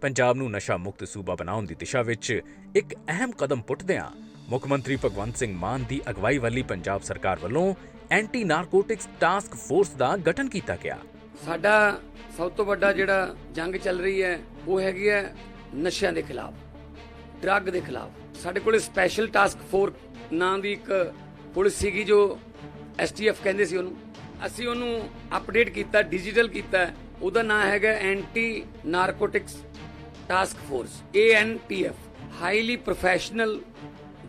ਪੰਜਾਬ ਨੂੰ ਨਸ਼ਾ ਮੁਕਤ ਸੂਬਾ ਬਣਾਉਣ ਦੀ ਦਿਸ਼ਾ ਵਿੱਚ ਇੱਕ ਅਹਿਮ ਕਦਮ ਪੁੱਟਦਿਆਂ ਮੁੱਖ ਮੰਤਰੀ ਭਗਵੰਤ ਸਿੰਘ ਮਾਨ ਦੀ ਅਗਵਾਈ ਵਾਲੀ ਪੰਜਾਬ ਸਰਕਾਰ ਵੱਲੋਂ ਐਂਟੀ ਨਾਰਕੋਟਿਕਸ ਟਾਸਕ ਫੋਰਸ ਦਾ ਗਠਨ ਕੀਤਾ ਗਿਆ। ਸਾਡਾ ਸਭ ਤੋਂ ਵੱਡਾ ਜਿਹੜਾ ਜੰਗ ਚੱਲ ਰਹੀ ਹੈ, ਉਹ ਹੈਗੀ ਹੈ ਨਸ਼ਿਆਂ ਦੇ ਖਿਲਾਫ, ਡਰੱਗ ਦੇ ਖਿਲਾਫ। ਸਾਡੇ ਕੋਲ ਸਪੈਸ਼ਲ ਟਾਸਕ ਫੋਰਸ ਨਾਂ ਦੀ ਇੱਕ ਪੁਲਿਸ ਸੀਗੀ ਜੋ ਐਸਟੀਐਫ ਕਹਿੰਦੇ ਸੀ ਉਹਨੂੰ। ਅਸੀਂ ਉਹਨੂੰ ਅਪਡੇਟ ਕੀਤਾ, ਡਿਜੀਟਲ ਕੀਤਾ। ਉਹਦਾ ਨਾਂ ਹੈਗਾ anti narcotics task force ANTF highly professional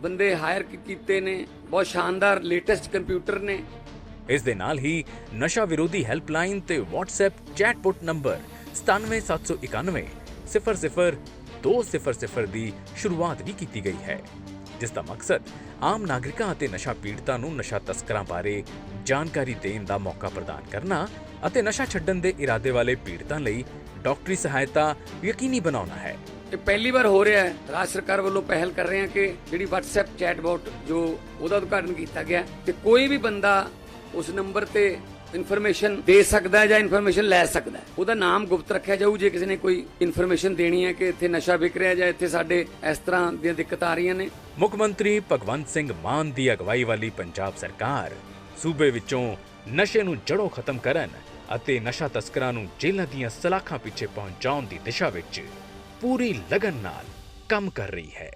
ਬੰਦੇ ਹਾਇਰ ਕੀਤੇ ਨੇ, ਬਹੁਤ ਸ਼ਾਨਦਾਰ ਲੇਟੈਸਟ ਕੰਪਿਊਟਰ ਨੇ। ਇਸ ਦੇ ਨਾਲ ਹੀ ਨਸ਼ਾ ਵਿਰੋਧੀ ਹੈਲਪਲਾਈਨ ਤੇ WhatsApp ਚੈਟਬੋਟ ਨੰਬਰ 97791 00200 ਦੀ ਸ਼ੁਰੂਆਤ ਵੀ ਕੀਤੀ ਗਈ ਹੈ, ਜਿਸ ਦਾ ਮਕਸਦ ਆਮ ਨਾਗਰਿਕਾਂ ਅਤੇ ਨਸ਼ਾ ਪੀੜਤਾਂ ਨੂੰ ਨਸ਼ਾ ਤਸਕਰਾਂ ਬਾਰੇ ਜਾਣਕਾਰੀ ਦੇਣ ਦਾ ਮੌਕਾ ਪ੍ਰਦਾਨ ਕਰਨਾ ਅਤੇ ਨਸ਼ਾ ਛੱਡਣ ਦੇ ਇਰਾਦੇ ਵਾਲੇ ਪੀੜਤਾਂ ਲਈ ਡਾਕਟਰੀ ਸਹਾਇਤਾ ਯਕੀਨੀ ਬਣਾਉਣਾ ਹੈ। ਇਹ ਪਹਿਲੀ ਵਾਰ ਹੋ ਰਿਹਾ ਹੈ ਰਾਜ ਸਰਕਾਰ ਵੱਲੋਂ ਪਹਿਲ ਕਰ ਰਹੇ ਹਾਂ ਕਿ ਜਿਹੜੀ WhatsApp ਚੈਟਬੋਟ ਜੋ ਉਹਦਾ ਉਦਘਾਟਨ ਕੀਤਾ ਗਿਆ ਤੇ ਕੋਈ ਵੀ ਬੰਦਾ ਉਸ ਨੰਬਰ ਤੇ ਇਨਫੋਰਮੇਸ਼ਨ ਦੇ ਸਕਦਾ ਹੈ ਜਾਂ ਇਨਫੋਰਮੇਸ਼ਨ ਲੈ ਸਕਦਾ ਹੈ। ਉਹਦਾ ਨਾਮ ਗੁਪਤ ਰੱਖਿਆ ਜਾਊ ਜੇ ਕਿਸੇ ਨੇ ਕੋਈ ਇਨਫੋਰਮੇਸ਼ਨ ਦੇਣੀ ਹੈ ਕਿ ਇੱਥੇ ਨਸ਼ਾ ਵਿਕ ਰਿਹਾ ਜਾਂ ਇੱਥੇ ਸਾਡੇ ਇਸ ਤਰ੍ਹਾਂ ਦੀਆਂ ਦਿੱਕਤਾਂ ਆ ਰਹੀਆਂ ਨੇ। ਮੁੱਖ ਮੰਤਰੀ ਭਗਵੰਤ ਸਿੰਘ ਮਾਨ ਦੀ ਅਗਵਾਈ ਵਾਲੀ ਪੰਜਾਬ ਸਰਕਾਰ ਸੂਬੇ ਵਿੱਚੋਂ ਨਸ਼ੇ ਨੂੰ ਜੜੋਂ ਖਤਮ ਕਰਨ ਅਤੇ ਨਸ਼ਾ ਤਸਕਰਾਂ ਨੂੰ ਜੇਲ੍ਹਾਂ ਦੀਆਂ ਸਲਾਖਾਂ ਪਿੱਛੇ ਪਹੁੰਚਾਉਣ ਦੀ ਦਿਸ਼ਾ ਵਿੱਚ ਪੂਰੀ ਲਗਨ ਨਾਲ ਕੰਮ ਕਰ ਰਹੀ ਹੈ।